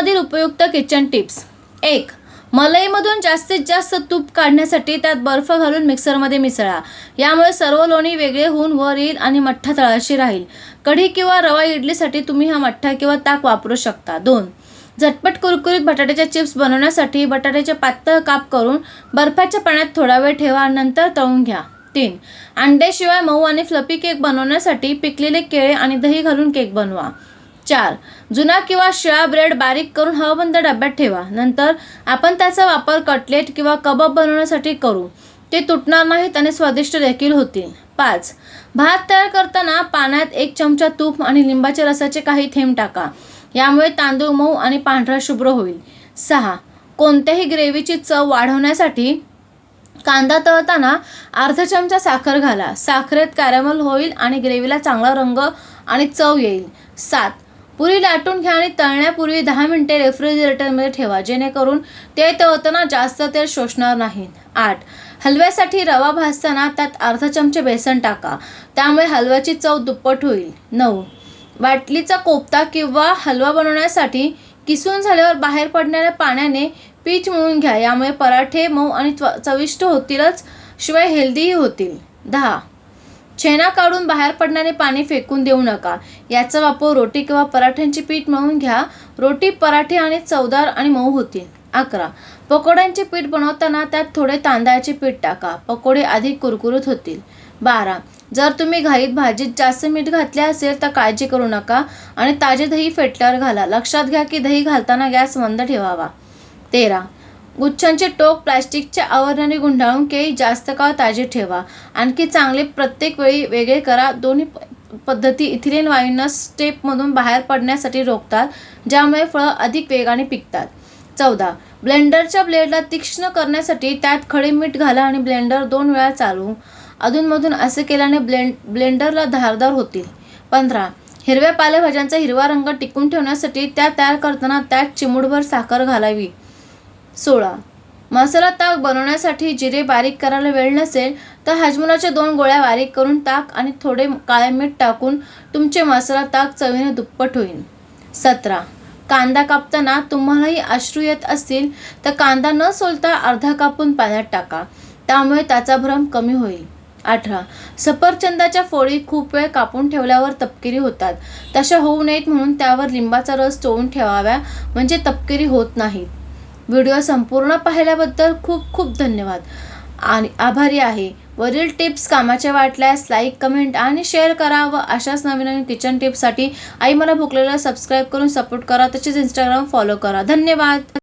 किचनमधील उपयुक्त kitchen tips एक मलईमधून जास्तीत जास्त तूप काढण्यासाठी त्यात बर्फ घालून मिक्सरमध्ये मिसळा. यामुळे सर्व लोणी वेगळे होऊन वर येईल आणि मठ्ठा तळाशी राहील. कढी किंवा रवा इडलीसाठी तुम्ही हा मठ्ठा किंवा ताक वापरू शकता. दोन झटपट कुरकुरीत बटाट्याच्या चिप्स बनवण्यासाठी बटाट्याचे पातळ काप करून बर्फाच्या पाण्यात थोडा वेळ ठेवा नंतर तळून घ्या. तीन अंड्याशिवाय मऊ आणि फ्लपी केक बनवण्यासाठी पिकलेले केळे आणि दही घालून केक बनवा. चार. जुना किंवा शिळा ब्रेड बारीक करून हवाबंद डब्यात ठेवा. नंतर आपण त्याचा वापर कटलेट किंवा कबाब बनवण्यासाठी करू. ते तुटणार नाहीत आणि स्वादिष्ट देखील होतील. पाच. भात तयार करताना पाण्यात एक चमचा तूप आणि लिंबाच्या रसाचे काही थेंब टाका. यामुळे तांदूळ मऊ आणि पांढरा शुभ्र होईल. सहा. कोणत्याही ग्रेव्हीची चव वाढवण्यासाठी कांदा तळताना अर्धा चमचा साखर घाला. साखरेत कॅरमल होईल आणि ग्रेव्हीला चांगला रंग आणि चव येईल. सात. पुरी लाटून घ्या आणि तळण्यापूर्वी दहा मिनिटे रेफ्रिजरेटरमध्ये ठेवा जेणेकरून ते तळताना जास्त तेल शोषणार नाहीत. आठ. हलव्यासाठी रवा भाजताना त्यात अर्धा चमचे बेसन टाका. त्यामुळे हलव्याची चव दुप्पट होईल. नऊ. बाटलीचा कोफ्ता किंवा हलवा बनवण्यासाठी किसून झाल्यावर बाहेर पडणाऱ्या पाण्याने पीठ मिळून घ्या. यामुळे पराठे मऊ आणि चविष्ट होतीलच शिवाय हेल्दीही होतील. दहा. छेना काढून बाहेर पडणारे पाणी फेकून देऊ नका. याचा वापर रोटी किंवा पराठ्यांचे पीठ मळून घ्या. रोटी पराठे आणि चवदार आणि मऊ होतील. अकरा. पकोड्यांचे पीठ बनवताना त्यात थोडे तांदळाचे पीठ टाका. पकोडे अधिक कुरकुरीत होतील. बारा. जर तुम्ही घाईत भाजीत जास्त मीठ घातले असेल तर काळजी करू नका आणि ताजे दही फेटल्यावर घाला. लक्षात घ्या की दही घालताना गॅस मंद ठेवावा. तेरा. गुच्छांचे टोक प्लास्टिकच्या आवरणाने गुंडाळून केळी जास्त काळ ताजे ठेवा. आणखी चांगले प्रत्येक वेळी वेगळे करा. दोन्ही प- पद्धती इथिलीन वायूंना स्टेपमधून बाहेर पडण्यासाठी रोखतात ज्यामुळे फळं अधिक वेगाने पिकतात. चौदा. ब्लेंडरच्या ब्लेडला तीक्ष्ण करण्यासाठी त्यात खडे मीठ घाला आणि ब्लेंडर दोन वेळा चालू अधूनमधून असे केल्याने ब्लेंड ब्लेंडरला धारदार होतील. पंधरा. हिरव्या पालेभाज्यांचा हिरवा रंग टिकून ठेवण्यासाठी त्या तयार करताना त्यात चिमूडभर साखर घालावी. सोळा. मसाला ताक बनवण्यासाठी जिरे बारीक करायला वेळ नसेल तर हजमोलाच्या दोन गोळ्या बारीक करून टाक आणि थोडे काळे मीठ टाकून तुमचे मसाला ताक चवीने दुप्पट होईल. सतरा. कांदा कापताना तुम्हालाही अश्रू येत असतील तर कांदा न सोलता अर्धा कापून पाण्यात टाका. त्यामुळे त्याचा भ्रम कमी होईल. अठरा. सफरचंदाच्या फोळी खूप वेळ कापून ठेवल्यावर तपकिरी होतात. तशा होऊ नयेत म्हणून त्यावर लिंबाचा रस चोळून ठेवाव्या म्हणजे तपकिरी होत नाहीत. व्हिडिओ संपूर्ण पाहिल्याबद्दल खूप खूप धन्यवाद. आणि आभारी आहे. वरील टिप्स कामाच्या वाटल्यास लाईक कमेंट आणि शेअर करा व अशाच नवीन नवीन किचन टिप्ससाठी आई मला भुकलेला सबस्क्राईब करून सपोर्ट करा. तसेच इंस्टाग्राम फॉलो करा. धन्यवाद.